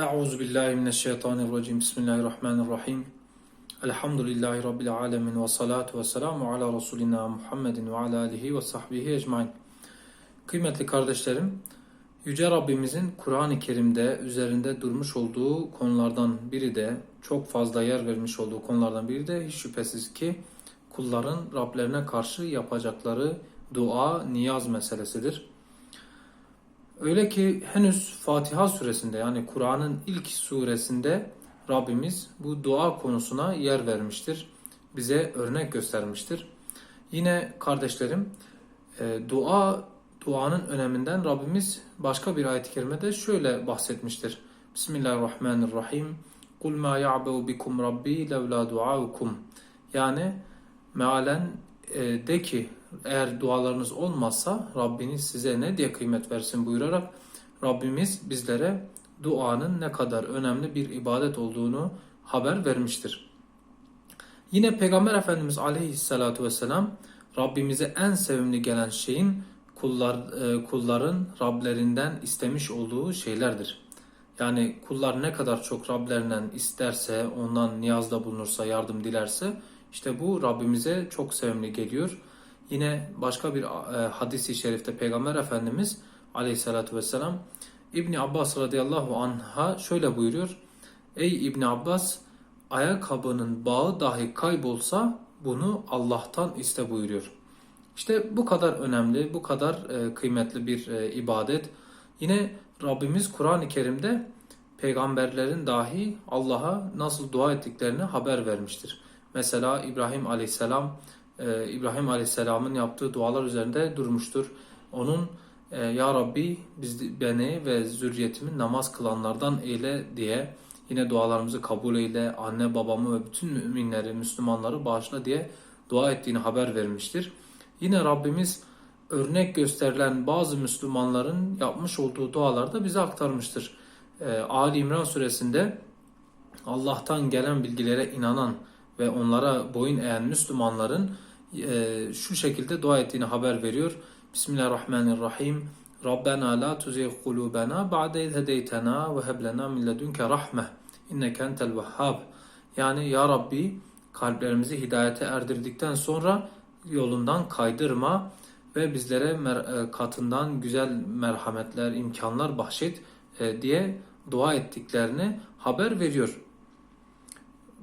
Euzu billahi mineşşeytanirracim. Bismillahirrahmanirrahim. Elhamdülillahi rabbil alamin ve salatu ve selamu ala resulina Muhammedin ve ala alihi ve sahbihi ecmaîn. Kıymetli kardeşlerim, Yüce Rabbimizin Kur'an-ı Kerim'de üzerinde durmuş olduğu konulardan biri de çok fazla yer vermiş olduğu konulardan biri de hiç şüphesiz ki kulların Rablerine karşı yapacakları dua, niyaz meselesidir. Öyle ki henüz Fatiha suresinde yani Kur'an'ın ilk suresinde Rabbimiz bu dua konusuna yer vermiştir. Bize örnek göstermiştir. Yine kardeşlerim e, dua duanın öneminden Rabbimiz başka bir ayet-i kerimede şöyle bahsetmiştir. Bismillahirrahmanirrahim. Kul ma ya'bu bikum rabbi levla duaukum. Yani mealen e, de ki eğer dualarınız olmazsa Rabbiniz size ne diye kıymet versin buyurarak Rabbimiz bizlere duanın ne kadar önemli bir ibadet olduğunu haber vermiştir. Yine Peygamber Efendimiz Aleyhisselatü Vesselam Rabbimize en sevimli gelen şeyin kullar, e, kulların Rablerinden istemiş olduğu şeylerdir. Yani kullar ne kadar çok Rablerinden isterse, ondan niyazda bulunursa, yardım dilerse işte bu Rabbimize çok sevimli geliyor. Yine başka bir e, hadisi şerifte Peygamber Efendimiz Aleyhisselatü Vesselam İbni Abbas radıyallahu anh'a şöyle buyuruyor. Ey İbni Abbas ayakkabının bağı dahi kaybolsa bunu Allah'tan iste buyuruyor. İşte bu kadar önemli, bu kadar e, kıymetli bir e, ibadet. Yine Rabbimiz Kur'an-ı Kerim'de peygamberlerin dahi Allah'a nasıl dua ettiklerini haber vermiştir. Mesela İbrahim Aleyhisselam e, İbrahim Aleyhisselam'ın yaptığı dualar üzerinde durmuştur. Onun e, Ya Rabbi biz, beni ve zürriyetimi namaz kılanlardan eyle diye yine dualarımızı kabul eyle, anne babamı ve bütün müminleri, Müslümanları bağışla diye dua ettiğini haber vermiştir. Yine Rabbimiz örnek gösterilen bazı Müslümanların yapmış olduğu dualarda bize aktarmıştır. E, Ali İmran suresinde Allah'tan gelen bilgilere inanan ve onlara boyun eğen Müslümanların e, şu şekilde dua ettiğini haber veriyor. Bismillahirrahmanirrahim. Rabbena la tuzigh kulubena ba'de iz hedeytena ve heb lena min ledunke rahme inneke entel vehhab. Yani ya Rabbi kalplerimizi hidayete erdirdikten sonra yolundan kaydırma ve bizlere mer- katından güzel merhametler, imkanlar bahşet e, diye dua ettiklerini haber veriyor.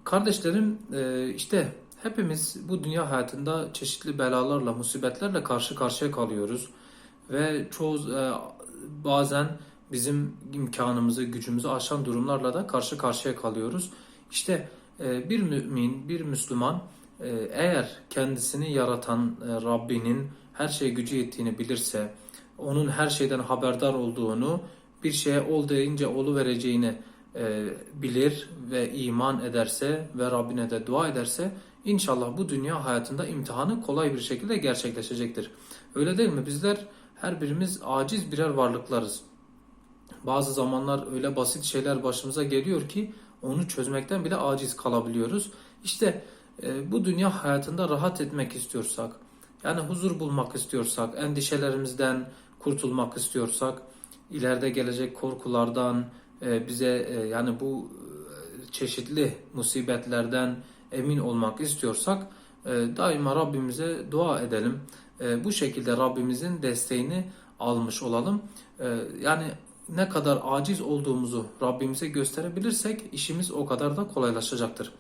Kardeşlerim e, işte hepimiz bu dünya hayatında çeşitli belalarla, musibetlerle karşı karşıya kalıyoruz. Ve çoğu e, bazen bizim imkanımızı, gücümüzü aşan durumlarla da karşı karşıya kalıyoruz. İşte e, bir mümin, bir Müslüman eğer kendisini yaratan Rabbinin her şeye gücü yettiğini bilirse, onun her şeyden haberdar olduğunu, bir şeye ol deyince olu vereceğini e, bilir ve iman ederse ve Rabbine de dua ederse inşallah bu dünya hayatında imtihanı kolay bir şekilde gerçekleşecektir. Öyle değil mi? Bizler her birimiz aciz birer varlıklarız. Bazı zamanlar öyle basit şeyler başımıza geliyor ki onu çözmekten bile aciz kalabiliyoruz. İşte e, bu dünya hayatında rahat etmek istiyorsak, yani huzur bulmak istiyorsak, endişelerimizden kurtulmak istiyorsak, ileride gelecek korkulardan, bize e, yani bu e, çeşitli musibetlerden emin olmak istiyorsak daima Rabbimize dua edelim. Bu şekilde Rabbimizin desteğini almış olalım. Yani ne kadar aciz olduğumuzu Rabbimize gösterebilirsek işimiz o kadar da kolaylaşacaktır.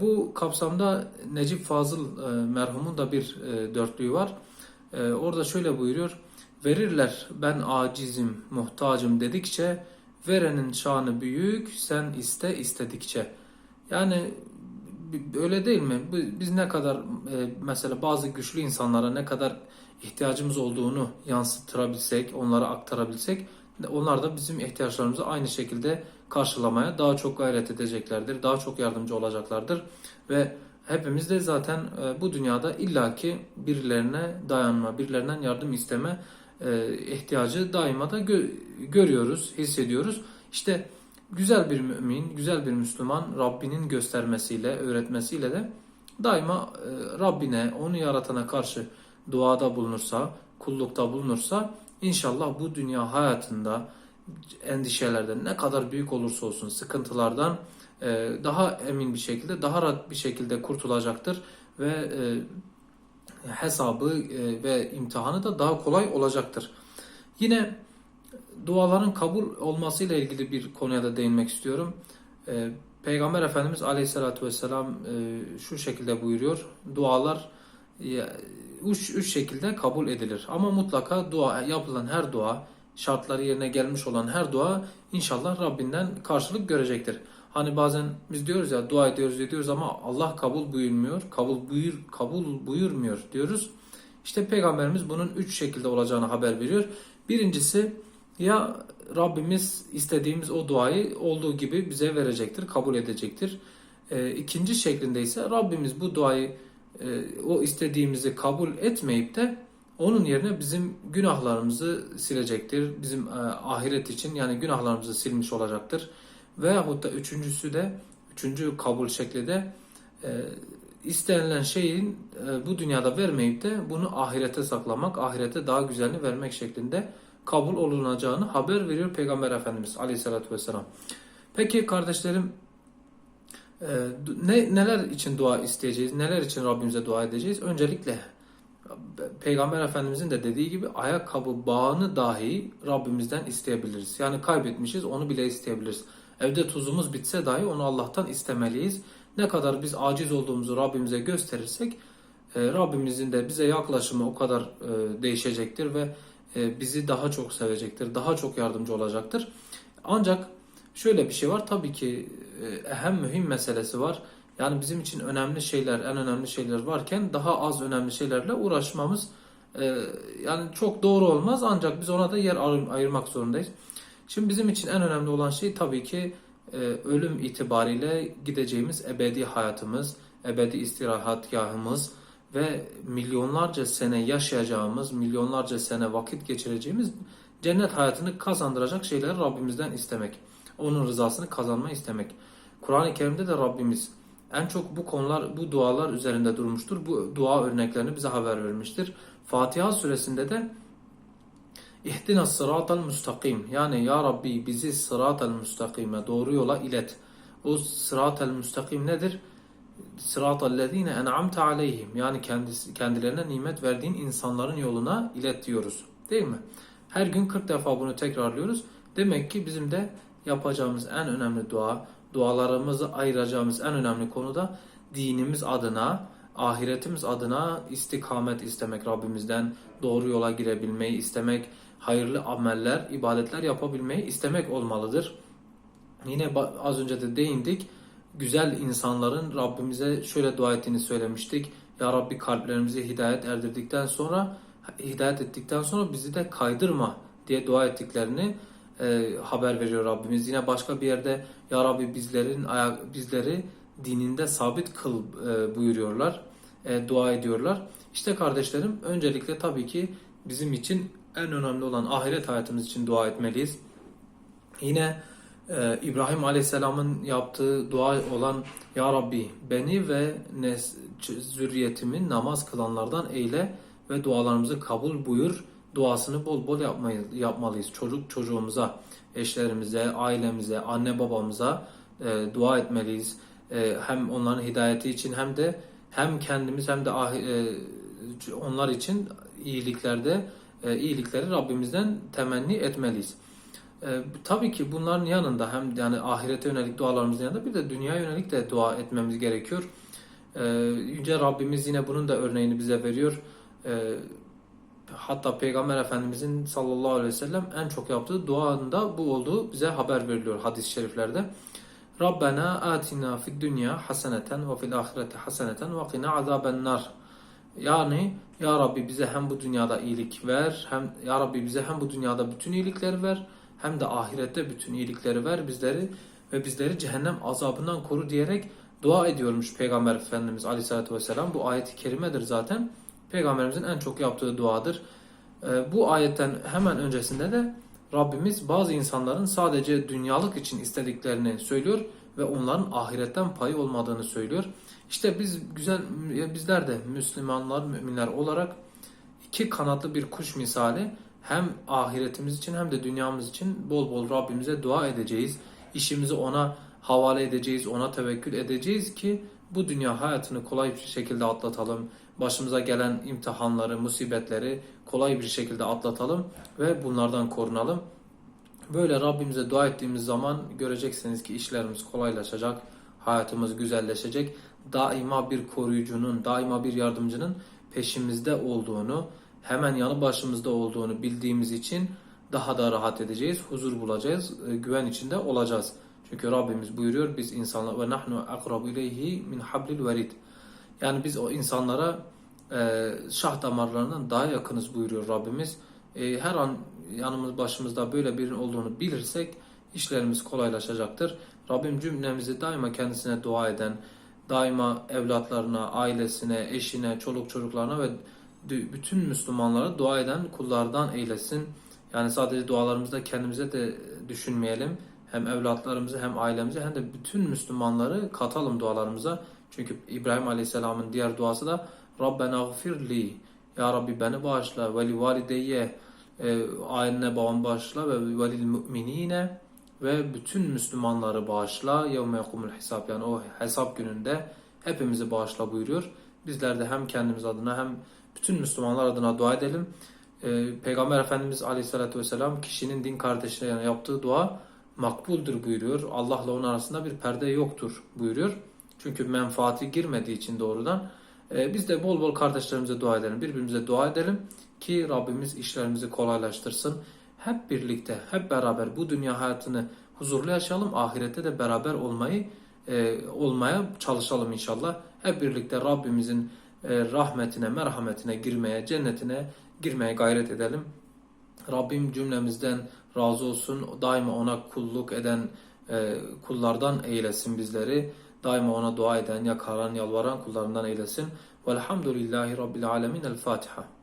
Bu kapsamda Necip Fazıl merhumun da bir dörtlüğü var. Orada şöyle buyuruyor. Verirler ben acizim, muhtacım dedikçe Verenin şanı büyük, sen iste istedikçe. Yani öyle değil mi? Biz ne kadar e, mesela bazı güçlü insanlara ne kadar ihtiyacımız olduğunu yansıtırabilsek, onlara aktarabilsek onlar da bizim ihtiyaçlarımızı aynı şekilde karşılamaya daha çok gayret edeceklerdir. Daha çok yardımcı olacaklardır. Ve hepimiz de zaten e, bu dünyada illaki birilerine dayanma, birilerinden yardım isteme ihtiyacı daima da gö görüyoruz, hissediyoruz. İşte güzel bir mümin, güzel bir Müslüman Rabbinin göstermesiyle, öğretmesiyle de daima e, Rabbine, onu yaratana karşı duada bulunursa, kullukta bulunursa inşallah bu dünya hayatında endişelerden ne kadar büyük olursa olsun sıkıntılardan e, daha emin bir şekilde daha rahat bir şekilde kurtulacaktır ve e, hesabı e, ve imtihanı da daha kolay olacaktır. Yine duaların kabul olmasıyla ilgili bir konuya da değinmek istiyorum. E, Peygamber Efendimiz Aleyhisselatü Vesselam e, şu şekilde buyuruyor. Dualar üç, üç şekilde kabul edilir. Ama mutlaka dua yapılan her dua, şartları yerine gelmiş olan her dua inşallah Rabbinden karşılık görecektir. Hani bazen biz diyoruz ya dua ediyoruz ediyoruz ama Allah kabul buyurmuyor, kabul buyur kabul buyurmuyor diyoruz. İşte peygamberimiz bunun üç şekilde olacağını haber veriyor. Birincisi ya Rabbimiz istediğimiz o duayı olduğu gibi bize verecektir, kabul edecektir. E, ikinci şeklinde ise Rabbimiz bu duayı e, o istediğimizi kabul etmeyip de onun yerine bizim günahlarımızı silecektir. Bizim e, ahiret için yani günahlarımızı silmiş olacaktır. Veyahut da üçüncüsü de üçüncü kabul şekli de e, istenilen şeyin e, bu dünyada vermeyip de bunu ahirete saklamak, ahirete daha güzelini vermek şeklinde kabul olunacağını haber veriyor Peygamber Efendimiz Aleyhisselatü Vesselam. Peki kardeşlerim e, ne neler için dua isteyeceğiz? Neler için Rabbimize dua edeceğiz? Öncelikle Peygamber Efendimizin de dediği gibi ayakkabı bağını dahi Rabbimizden isteyebiliriz. Yani kaybetmişiz onu bile isteyebiliriz. Evde tuzumuz bitse dahi onu Allah'tan istemeliyiz. Ne kadar biz aciz olduğumuzu Rabbimize gösterirsek e, Rabbimizin de bize yaklaşımı o kadar e, değişecektir ve e, bizi daha çok sevecektir, daha çok yardımcı olacaktır. Ancak şöyle bir şey var tabii ki hem mühim meselesi var. Yani bizim için önemli şeyler, en önemli şeyler varken daha az önemli şeylerle uğraşmamız yani çok doğru olmaz ancak biz ona da yer ayırmak zorundayız. Şimdi bizim için en önemli olan şey tabii ki e, ölüm itibariyle gideceğimiz ebedi hayatımız, ebedi istirahatgahımız ve milyonlarca sene yaşayacağımız, milyonlarca sene vakit geçireceğimiz cennet hayatını kazandıracak şeyleri Rabbimizden istemek. Onun rızasını kazanma istemek. Kur'an-ı Kerim'de de Rabbimiz en çok bu konular, bu dualar üzerinde durmuştur. Bu dua örneklerini bize haber vermiştir. Fatiha suresinde de İhdina sıratal müstakim. Yani ya Rabbi bizi sıratal müstakime doğru yola ilet. O sıratal müstakim nedir? Sıratal lezine en'amte aleyhim. Yani kendisi, kendilerine nimet verdiğin insanların yoluna ilet diyoruz. Değil mi? Her gün 40 defa bunu tekrarlıyoruz. Demek ki bizim de yapacağımız en önemli dua, dualarımızı ayıracağımız en önemli konu da dinimiz adına, ahiretimiz adına istikamet istemek Rabbimizden, doğru yola girebilmeyi istemek, hayırlı ameller, ibadetler yapabilmeyi istemek olmalıdır. Yine az önce de değindik. Güzel insanların Rabbimize şöyle dua ettiğini söylemiştik. Ya Rabbi kalplerimizi hidayet erdirdikten sonra, hidayet ettikten sonra bizi de kaydırma diye dua ettiklerini e, haber veriyor Rabbimiz. Yine başka bir yerde Ya Rabbi bizlerin ayak, bizleri dininde sabit kıl e, buyuruyorlar. E, dua ediyorlar. İşte kardeşlerim öncelikle tabii ki bizim için en önemli olan ahiret hayatımız için dua etmeliyiz. Yine e, İbrahim Aleyhisselam'ın yaptığı dua olan Ya Rabbi beni ve nes zürriyetimi namaz kılanlardan eyle ve dualarımızı kabul buyur duasını bol bol yapmayı, yapmalıyız. Çocuk çocuğumuza, eşlerimize, ailemize, anne babamıza e, dua etmeliyiz. E, hem onların hidayeti için hem de hem kendimiz hem de ah, e, onlar için iyiliklerde iyilikleri Rabbimizden temenni etmeliyiz. E, tabii ki bunların yanında hem yani ahirete yönelik dualarımızın yanında bir de dünya yönelik de dua etmemiz gerekiyor. E, Yüce Rabbimiz yine bunun da örneğini bize veriyor. E, hatta Peygamber Efendimizin sallallahu aleyhi ve sellem en çok yaptığı duanda bu olduğu bize haber veriliyor hadis-i şeriflerde. Rabbena atina fid dünya haseneten ve fil ahireti haseneten ve qina azaben nar. Yani ya Rabbi bize hem bu dünyada iyilik ver, hem Ya Rabbi bize hem bu dünyada bütün iyilikleri ver, hem de ahirette bütün iyilikleri ver bizleri ve bizleri cehennem azabından koru diyerek dua ediyormuş Peygamber Efendimiz Aleyhisselatü Vesselam. Bu ayeti kerimedir zaten. Peygamberimizin en çok yaptığı duadır. Ee, bu ayetten hemen öncesinde de Rabbimiz bazı insanların sadece dünyalık için istediklerini söylüyor ve onların ahiretten payı olmadığını söylüyor. İşte biz güzel bizler de Müslümanlar, müminler olarak iki kanatlı bir kuş misali hem ahiretimiz için hem de dünyamız için bol bol Rabbimize dua edeceğiz. İşimizi ona havale edeceğiz, ona tevekkül edeceğiz ki bu dünya hayatını kolay bir şekilde atlatalım. Başımıza gelen imtihanları, musibetleri kolay bir şekilde atlatalım ve bunlardan korunalım. Böyle Rabbimize dua ettiğimiz zaman göreceksiniz ki işlerimiz kolaylaşacak, hayatımız güzelleşecek. Daima bir koruyucunun, daima bir yardımcının peşimizde olduğunu, hemen yanı başımızda olduğunu bildiğimiz için daha da rahat edeceğiz, huzur bulacağız, e, güven içinde olacağız. Çünkü Rabbimiz buyuruyor biz insanlar ve nahnu akrabu ileyhi min hablil verid. Yani biz o insanlara e, şah damarlarından daha yakınız buyuruyor Rabbimiz. E, her an yanımız başımızda böyle birinin olduğunu bilirsek işlerimiz kolaylaşacaktır. Rabbim cümlemizi daima kendisine dua eden, daima evlatlarına, ailesine, eşine, çoluk çocuklarına ve bütün Müslümanlara dua eden kullardan eylesin. Yani sadece dualarımızda kendimize de düşünmeyelim. Hem evlatlarımızı hem ailemizi hem de bütün Müslümanları katalım dualarımıza. Çünkü İbrahim Aleyhisselam'ın diğer duası da Rabbena gfirli Ya Rabbi beni bağışla ve li valideyye e, ailene babamı bağışla ve velil müminine ve bütün Müslümanları bağışla. Yevme yekumul hesap yani o hesap gününde hepimizi bağışla buyuruyor. Bizler de hem kendimiz adına hem bütün Müslümanlar adına dua edelim. Ee, Peygamber Efendimiz Aleyhisselatü Vesselam kişinin din kardeşine yani yaptığı dua makbuldur buyuruyor. Allah'la onun arasında bir perde yoktur buyuruyor. Çünkü menfaati girmediği için doğrudan. Ee, biz de bol bol kardeşlerimize dua edelim, birbirimize dua edelim ki Rabbimiz işlerimizi kolaylaştırsın. Hep birlikte, hep beraber bu dünya hayatını huzurlu yaşayalım, ahirette de beraber olmayı e, olmaya çalışalım inşallah. Hep birlikte Rabbimizin e, rahmetine, merhametine girmeye, cennetine girmeye gayret edelim. Rabbim cümlemizden razı olsun. Daima ona kulluk eden e, kullardan eylesin bizleri. Daima ona dua eden, yakaran, yalvaran kullarından eylesin. Velhamdülillahi Rabbil Alemin. El Fatiha.